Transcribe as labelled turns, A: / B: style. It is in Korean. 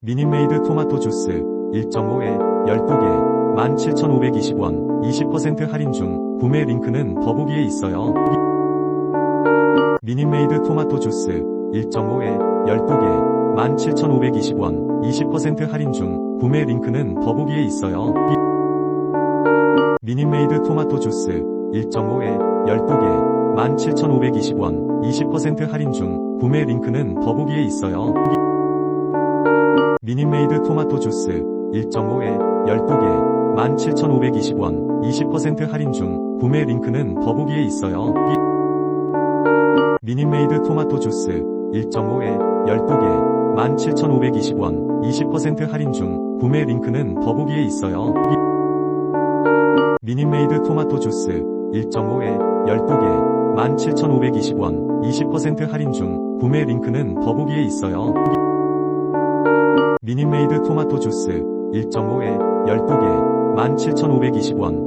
A: 미니메이드 토마토 주스 1.5에 12개 17,520원 20% 할인 중 구매 링크는 더보기에 있어요. 미니메이드 토마토 주스 1.5에 12개 17,520원 20% 할인 중 구매 링크는 더보기에 있어요. 미니메이드 토마토 주스 1.5에 12개 17,520원 20% 할인 중 구매 링크는 더보기에 있어요. 미니메이드 토마토 주스 1.5에 12개 17,520원 20% 할인 중 구매 링크는 더보기에 있어요. 미니메이드 토마토 주스 1.5에 12개 17,520원 20% 할인 중 구매 링크는 더보기에 있어요. 미니메이드 토마토 주스 1.5에 12개 17,520원 20% 할인 중 구매 링크는 더보기에 있어요. 미니메이드 토마토 주스 1.5에 12개 17,520원